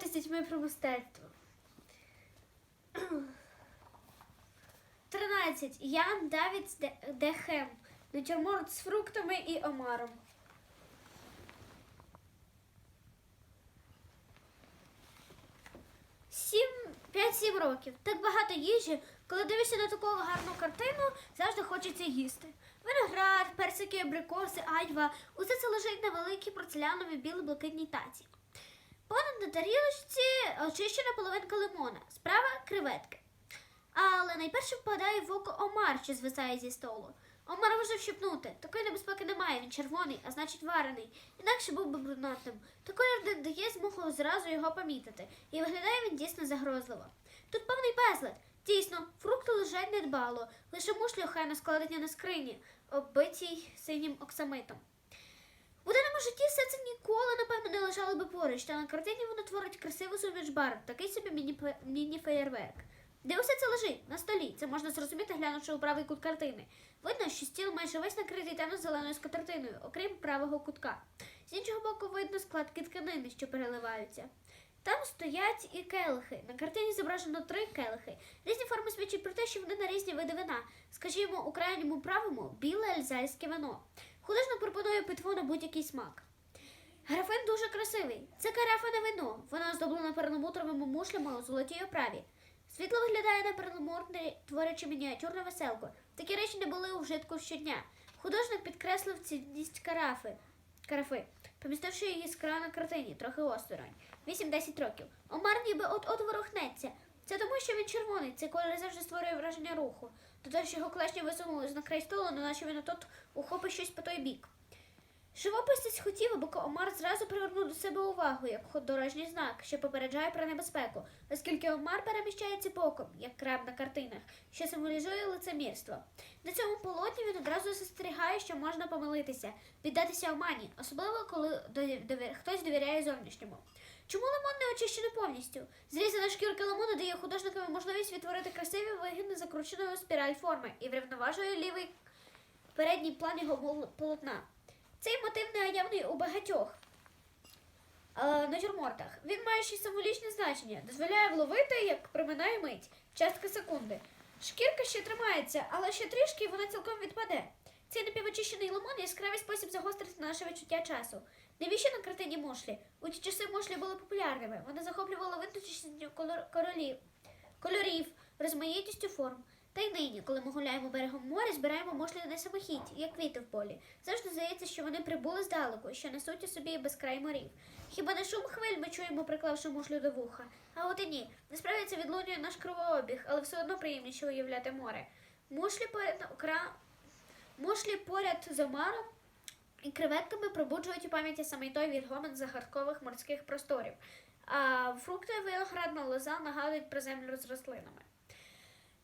поговорити з дітьми про мистецтво. 13. Ян Давід Де- Дехем. Натюрморт з фруктами і омаром. Сім, 5-7 років. Так багато їжі. Коли дивишся на таку гарну картину, завжди хочеться їсти. Виноград, персики, абрикоси, айва. Усе це лежить на великій порцеляновій біло-блакитній таці. На тарілочці очищена половинка лимона, справа креветки. Але найперше впадає в око омар, що звисає зі столу. Омар може вщипнути. Такої небезпеки немає. Він червоний, а значить варений. Інакше був би бруднотним. Та дає змогу зразу його помітити. І виглядає він дійсно загрозливо. Тут повний безлад. Дійсно, фрукти лежать недбало, лише мушлі охайно складені на скрині, оббитій синім оксамитом. В буденному житті все це ніколи, напевно, не лежало би поруч, та на картині воно творить красиву суміш барв, такий собі міні- міні-феєрверк. Де усе це лежить? На столі. Це можна зрозуміти, глянувши у правий кут картини. Видно, що стіл майже весь накритий темно-зеленою скатертиною, окрім правого кутка. З іншого боку видно складки тканини, що переливаються. Там стоять і келихи. На картині зображено три келихи. Різні форми свідчать про те, що вони на різні види вина. Скажімо, у крайньому правому біле ельзайське вино. Художник пропонує питво на будь-який смак. Графин дуже красивий. Це карафане вино. Воно оздоблено перламутровими мушлями у золотій оправі. Світло виглядає на перламутри, творячи мініатюрну веселку. Такі речі не були у вжитку щодня. Художник підкреслив цінність карафи, карафи, помістивши її з краю на картині, трохи осторонь. 8-10 років. Омар ніби от-от ворухнеться. Це тому, що він червоний. Цей колір завжди створює враження руху. До теж його клешні висунулись на край столу, неначе він отут ухопить щось по той бік. Живописець хотів, аби Омар зразу привернув до себе увагу, як дорожній знак, що попереджає про небезпеку, оскільки Омар переміщається боком, як краб на картинах, що символізує лицемірство. На цьому полотні він одразу застерігає, що можна помилитися, піддатися омані, особливо коли хтось довіряє зовнішньому. Чому лимон не очищений повністю? Зрізана шкірка лимону дає художникові можливість відтворити красиві вигідно закрученої спіраль форми і врівноважує лівий передній план його полотна. Цей мотив наявний у багатьох е, натюрмортах. Він має ще символічне значення, дозволяє вловити, як проминає мить, частка секунди. Шкірка ще тримається, але ще трішки вона цілком відпаде. Цей напівочищений лимон яскравий спосіб загострити наше відчуття часу. Навіщо на картині мушлі? У ті часи мушлі були популярними. Вони захоплювали колор- кольорів, розмаїтістю форм. Та й нині, коли ми гуляємо берегом моря, збираємо мушлі на самохідь, як квіти в полі. Завжди здається, що вони прибули здалеку, що несуть у собі безкрай морів. Хіба не шум хвиль ми чуємо, приклавши мушлю до вуха? А от і ні. Насправді це відлунює наш кровообіг, але все одно приємніше уявляти море. Мушлі поряд, окра... мушлі поряд з омаром і креветками пробуджують у пам'яті саме той відгомон загадкових морських просторів. А фрукти і виноградна лоза нагадують про землю з рослинами.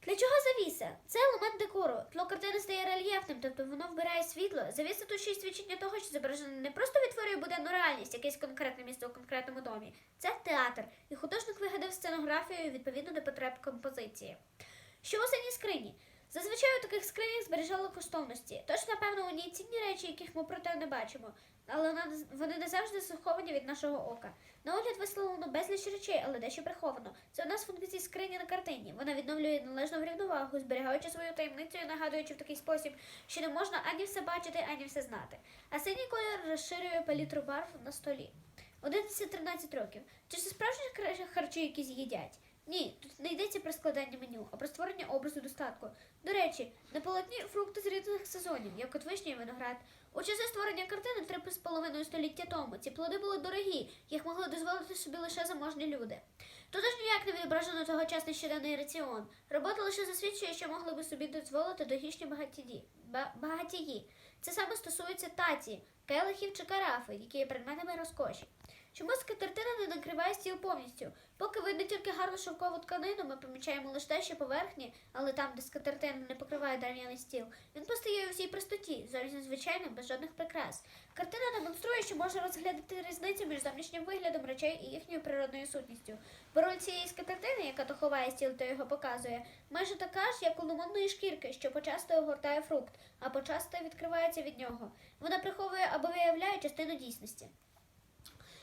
Для чого завіса? Це елемент декору. Тло картини стає рельєфним, тобто воно вбирає світло. Завіса тут ще й свідчення того, що зображено не просто відтворює буденну реальність, якесь конкретне місце у конкретному домі. Це театр, і художник вигадав сценографію відповідно до потреб композиції. Що у синій скрині? Зазвичай у таких скринях збережали коштовності. Тож, напевно, у ній цінні речі, яких ми проте не бачимо. Але вони не завжди заховані від нашого ока. На огляд висловлено безліч речей, але дещо приховано. Це одна з функцій скрині на картині. Вона відновлює належну рівновагу, зберігаючи свою таємницю і нагадуючи в такий спосіб, що не можна ані все бачити, ані все знати. А синій колір розширює палітру барв на столі. 11-13 років. Чи це справжні харчі, які з'їдять? Ні, тут не йдеться про складання меню, а про створення образу достатку. До речі, на полотні фрукти з різних сезонів, як от вишня і виноград. У часи створення картини три з половиною століття тому ці плоди були дорогі, їх могли дозволити собі лише заможні люди. Тут аж ніяк не відображено тогочасний щоденний раціон. Робота лише засвідчує, що могли би собі дозволити догішні. Багатії. Це саме стосується таці, келихів чи карафи, які є предметами розкоші. Чому скатертина не накриває стіл повністю? Поки видно тільки гарну шовкову тканину, ми помічаємо лише те, що поверхні, але там, де скатертина не покриває дерев'яний стіл, він постає у всій простоті, зовсім звичайно, без жодних прикрас. Картина демонструє, що можна розглядати різницю між зовнішнім виглядом речей і їхньою природною сутністю. Бо роль цієї скатертини, яка то ховає стіл, то його показує, майже така ж, як у лимонної шкірки, що почасто огортає фрукт, а почасто відкривається від нього. Вона приховує або виявляє частину дійсності.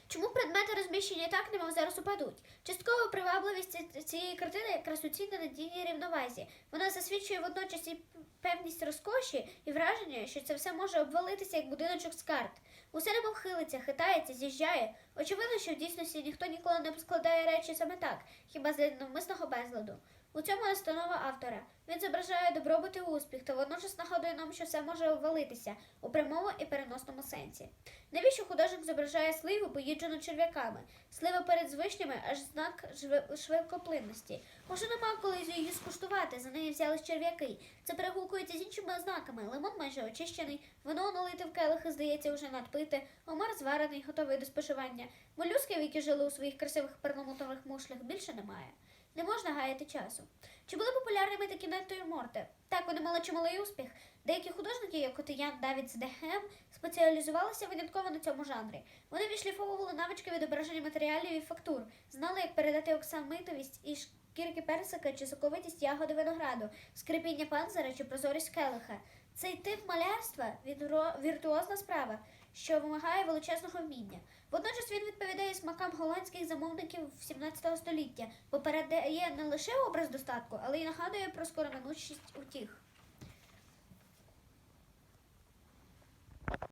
Чому предмети розміщені так, немов зараз упадуть? Частково привабливість цієї картини якраз у цій ненадійній рівновазі. Вона засвідчує водночас і певність розкоші і враження, що це все може обвалитися як будиночок з карт. Усе немов хилиться, хитається, з'їжджає. Очевидно, що в дійсності ніхто ніколи не складає речі саме так, хіба з навмисного безладу. У цьому настанова автора. Він зображає добробут і успіх, та водночас нагадує нам, що все може обвалитися у прямому і переносному сенсі. Навіщо художник зображає сливу, поїджену черв'яками? Слива перед звичнями аж знак швидкоплинності. Може, нема коли її скуштувати, за неї взялись черв'яки. Це перегукується з іншими ознаками. Лимон майже очищений, вино налите в келихи, здається, уже надпите, омар зварений, готовий до споживання. Молюсків, які жили у своїх красивих перламутрових мушлях, більше немає. Не можна гаяти часу. Чи були популярними такі натюрморти? Так, вони мали чималий успіх. Деякі художники, як от Ян Давід Дехем, спеціалізувалися винятково на цьому жанрі. Вони відшліфовували навички відображення матеріалів і фактур, знали, як передати оксамитовість і шкірки персика чи соковитість ягоди винограду, скрипіння панцира чи прозорість келиха. Цей тип малярства віртуозна справа, що вимагає величезного вміння. Водночас він відповідає смакам голландських замовників 17 століття, бо передає не лише образ достатку, але й нагадує про скороминучість утіх.